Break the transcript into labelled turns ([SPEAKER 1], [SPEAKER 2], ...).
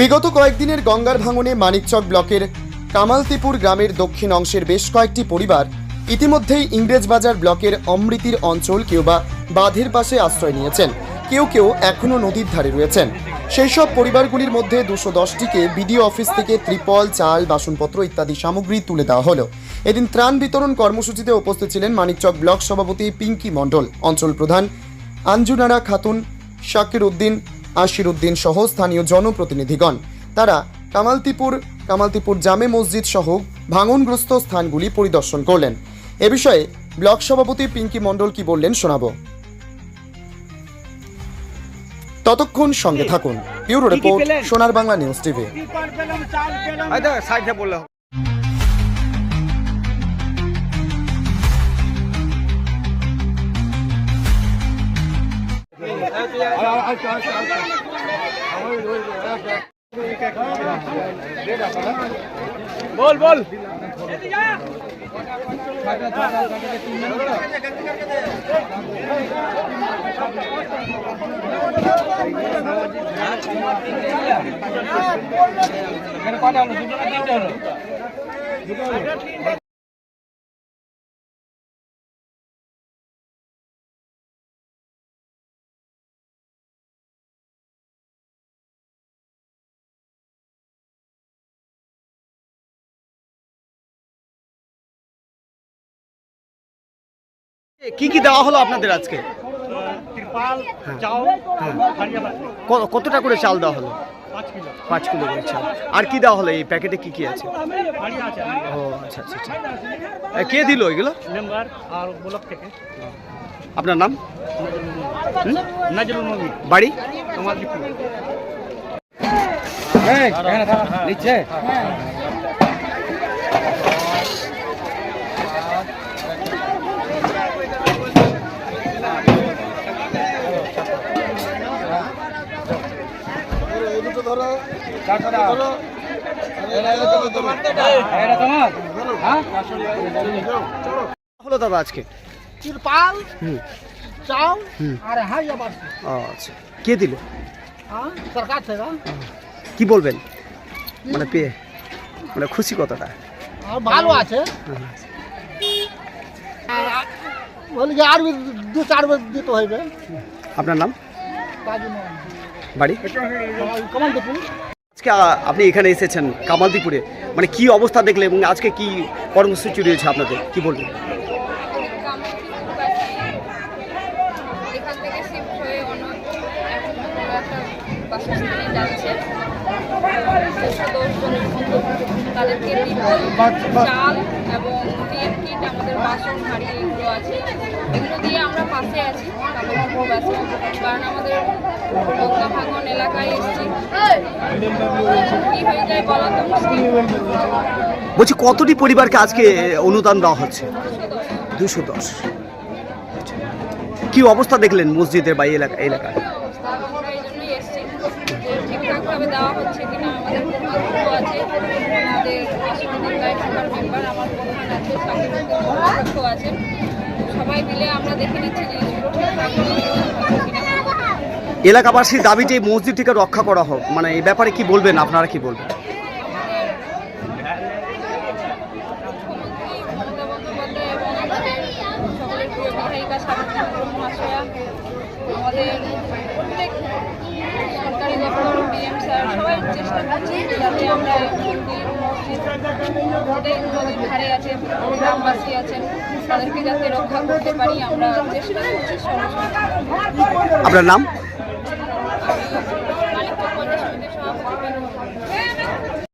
[SPEAKER 1] বিগত কয়েকদিনের গঙ্গার ভাঙনে মানিকচক ব্লকের কামালতিপুর গ্রামের দক্ষিণ অংশের বেশ কয়েকটি পরিবার ইতিমধ্যেই ইংরেজবাজার ব্লকের অমৃতির অঞ্চল কেউ বা বাঁধের পাশে আশ্রয় নিয়েছেন। কেউ কেউ এখনও নদীর ধারে রয়েছেন। সেই সব পরিবারগুলির মধ্যে দুশো দশটিকে বিডিও অফিস থেকে ত্রিপল, চাল, বাসনপত্র ইত্যাদি সামগ্রী তুলে দেওয়া হলো। এদিন ত্রাণ বিতরণ কর্মসূচিতে উপস্থিত ছিলেন মানিকচক ব্লক সভাপতি পিঙ্কি মণ্ডল, অঞ্চল প্রধান আঞ্জুনারা খাতুন, শাকির উদ্দিন আশির উদ্দিন সহ স্থানীয় জনপ্রতিনিধিগণ। তারা কামালতিপুর কামালতিপুর জামে মসজিদ সহ ভাঙনগ্রস্ত স্থানগুলি পরিদর্শন করলেন। এ বিষয়ে ব্লক সভাপতি পিঙ্কি মণ্ডল কি বললেন শোনাবো। ততক্ষণ সঙ্গে থাকুন। Bureau report Sonar Bangla news TV.
[SPEAKER 2] হয়তো সাইডে বললে হবে। বল বল কি কি দেওয়া হলো আপনাদের আজকে?
[SPEAKER 3] হারিয়া
[SPEAKER 2] ক- কতটা করে চাল দেওয়া হলো?
[SPEAKER 3] পাঁচ কিলো।
[SPEAKER 2] করে চাল। আর কি দেওয়া হলো এই প্যাকেটে কি কি আছে? ও আচ্ছা আচ্ছা আচ্ছা। কে দিল এগুলো? আপনার নাম? বাড়ি?
[SPEAKER 3] কামালদীপুর
[SPEAKER 2] নিচ্ছে হলো দাদা আজকে। তিরপাল
[SPEAKER 4] চাল আর হাইয়া
[SPEAKER 2] বাড়ছে আচ্ছা। কে দিল?
[SPEAKER 4] হ্যাঁ? সরকার থেকে।
[SPEAKER 2] কি বলবেন? মানে পেয়ে মানে খুশি কতটা?
[SPEAKER 4] ভালো আছে। বলি যে আর দু চার বার দিতে হইবে।
[SPEAKER 2] আপনার নাম? বাড়ি?
[SPEAKER 4] কমান্ডপুর
[SPEAKER 2] আজকে আপনি এখানে এসেছেন কামালদিপুরে। মানে কি অবস্থা দেখলে এবং আজকে কি কর্মসূচি রয়েছে আপনাদের? কি বলবেন?
[SPEAKER 5] হয়ে তাদেরকে চাল এবং কিট আমাদের বাসন হাড়ি এগুলো আছে। এগুলো দিয়ে আমরা পাশে আছি কারণ আমাদের গঙ্গা এলাকায় এসেছি। কি হয়ে যায় বলা তো মুশকিল।
[SPEAKER 2] বলছি কতটি পরিবারকে আজকে অনুদান দেওয়া হচ্ছে? দুশো দশ। কি অবস্থা দেখলেন মসজিদের বা এলাকা এলাকায়?
[SPEAKER 5] আমরা এই জন্যই এসেছি। যে ঠিকঠাকভাবে দেওয়া হচ্ছে কিনা আমাদের কর্মাধ্যক্ষ আছে। আমাদের অসুবিধা গাইডসভার মেম্বার আমার প্রধান আছে সাকিবুদ্দিন কর্মাধ্যক্ষ আছে। সবাই মিলে আমরা দেখে নিচ্ছি জিনিসগুলো ঠিকঠাক হচ্ছে কিনা।
[SPEAKER 2] এলাকাবাসীর দাবি যে এই মসজিদটিকে রক্ষা করা হোক। মানে এই ব্যাপারে কি বলবেন? আপনারা কি বলবেন?
[SPEAKER 5] আমাদের প্রত্যেক সরকারি দপ্তর ডিএম স্যার সবাই চেষ্টা করছি যাতে আমরা নদীর ধারে আছে গ্রামবাসী আছেন তাদেরকে যাতে রক্ষা করতে পারি আমরা চেষ্টা করছি
[SPEAKER 2] আপনার নাম?